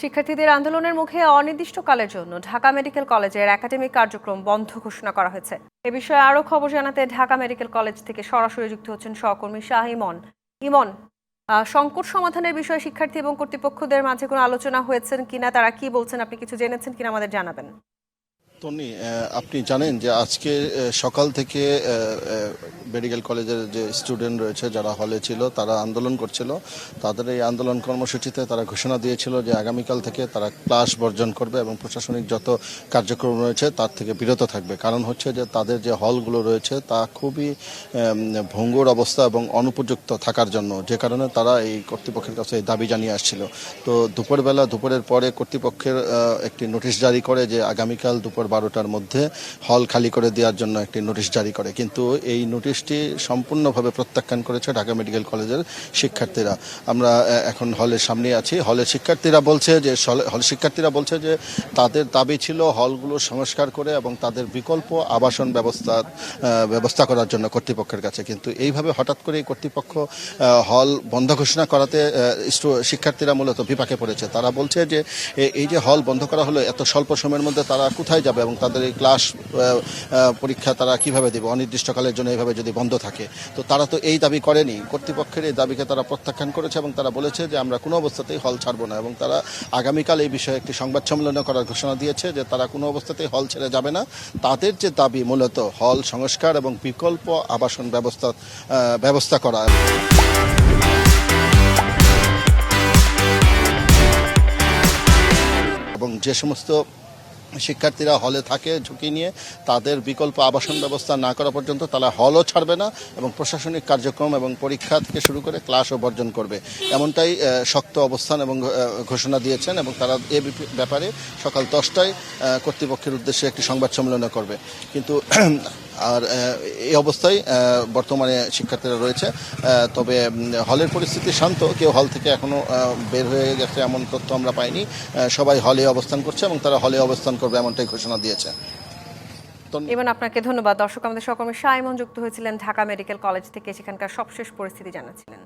শিক্ষার্থীদের আন্দোলনের মুখে অনির্দিষ্টকালের জন্য ঢাকা মেডিকেল কলেজের একাডেমিক কার্যক্রম বন্ধ ঘোষণা করা হয়েছে। এ বিষয়ে আরও খবর জানাতে ঢাকা মেডিকেল কলেজ থেকে সরাসরি যুক্ত হচ্ছেন সহকর্মী শাহ ইমন। ইমন সংকট সমাধানের বিষয়ে শিক্ষার্থী এবং কর্তৃপক্ষদের মাঝে কোনো আলোচনা হয়েছেন কিনা? তারা কি বলছেন? আপনি কিছু জেনেছেন কিনা আমাদের জানাবেন। তনি আপনি জানেন যে আজকে সকাল থেকে মেডিকেল কলেজের যে স্টুডেন্ট রয়েছে, যারা হলে ছিল, তারা আন্দোলন করছিল। তাদের এই আন্দোলন কর্মসূচিতে তারা ঘোষণা দিয়েছিল যে আগামীকাল থেকে তারা ক্লাস বর্জন করবে এবং প্রশাসনিক যত কার্যক্রম রয়েছে, তার থেকে বিরত থাকবে। কারণ হচ্ছে যে তাদের যে হলগুলো রয়েছে, তা খুবই ভঙ্গুর অবস্থা এবং অনুপযুক্ত থাকার জন্য। যে কারণে তারা এই কর্তৃপক্ষের কাছে এই দাবি জানিয়ে আসছিল। তো দুপুরবেলা, দুপুরের পরে কর্তৃপক্ষের একটি নোটিশ জারি করে যে আগামীকাল দুপুর বারোটার মধ্যে হল খালি করে দেওয়ার জন্য একটি নোটিশ জারি করে। কিন্তু এই নোটিশটি সম্পূর্ণভাবে প্রত্যাখ্যান করেছে ঢাকা মেডিকেল কলেজের শিক্ষার্থীরা। আমরা এখন হলের সামনে আছি। হলের শিক্ষার্থীরা বলছে যে হল শিক্ষার্থীরা বলছে যে, তাদের দাবি ছিল হলগুলো সংস্কার করে এবং তাদের বিকল্প আবাসন ব্যবস্থা ব্যবস্থা করার জন্য কর্তৃপক্ষের কাছে। কিন্তু এইভাবে হঠাৎ করে কর্তৃপক্ষ হল বন্ধ ঘোষণা করাতে শিক্ষার্থীরা মূলত বিপাকে পড়েছে। তারা বলছে যে এই যে হল বন্ধ করা হলো, এত স্বল্প সময়ের মধ্যে তারা কোথায় যাবে? এবং তাদের এই ক্লাস পরীক্ষা তারা কীভাবে দেবে? অনির্দিষ্টকালের জন্য এইভাবে যদি বন্ধ থাকে। তো তারা তো এই দাবি করেনি। কর্তৃপক্ষের এই দাবিকে তারা প্রত্যাখ্যান করেছে এবং তারা বলেছে যে আমরা কোনো অবস্থাতেই হল ছাড়বো না এবং তারা আগামীকাল এই বিষয়ে একটি সংবাদ সম্মেলন করার ঘোষণা দিয়েছে যে তারা কোনো অবস্থাতেই হল ছেড়ে যাবে না। তাদের যে দাবি মূলত হল সংস্কার এবং বিকল্প আবাসন ব্যবস্থা ব্যবস্থা করা। এবং যে সমস্ত শিক্ষার্থীরা হলে থাকে ঝুঁকি নিয়ে তাদের বিকল্প আবাসন ব্যবস্থা না করা পর্যন্ত তারা হলও ছাড়বে না এবং প্রশাসনিক কার্যক্রম এবং পরীক্ষা থেকে শুরু করে ক্লাসও বর্জন করবে। এমনটাই শক্ত অবস্থান এবং ঘোষণা দিয়েছেন এবং তারা এ ব্যাপারে সকাল দশটায় কর্তৃপক্ষের উদ্দেশ্যে একটি সংবাদ সম্মেলন করবে। কিন্তু আর এই অবস্থায় বর্তমানে শিক্ষার্থীরা রয়েছে। তবে হলের পরিস্থিতি শান্ত। কেউ হল থেকে এখনও বের হয়ে গেছে এমন তথ্য আমরা পাইনি। সবাই হলে অবস্থান করছে এবং তারা হলে অবস্থান করবে এমনটাই ঘোষণা দিয়েছে। এবং আপনাকে ধন্যবাদ। দর্শক, আমাদের সহকর্মী সাইমন ইমন যুক্ত হয়েছিলেন ঢাকা মেডিকেল কলেজ থেকে, সেখানকার সবশেষ পরিস্থিতি জানাচ্ছিলেন।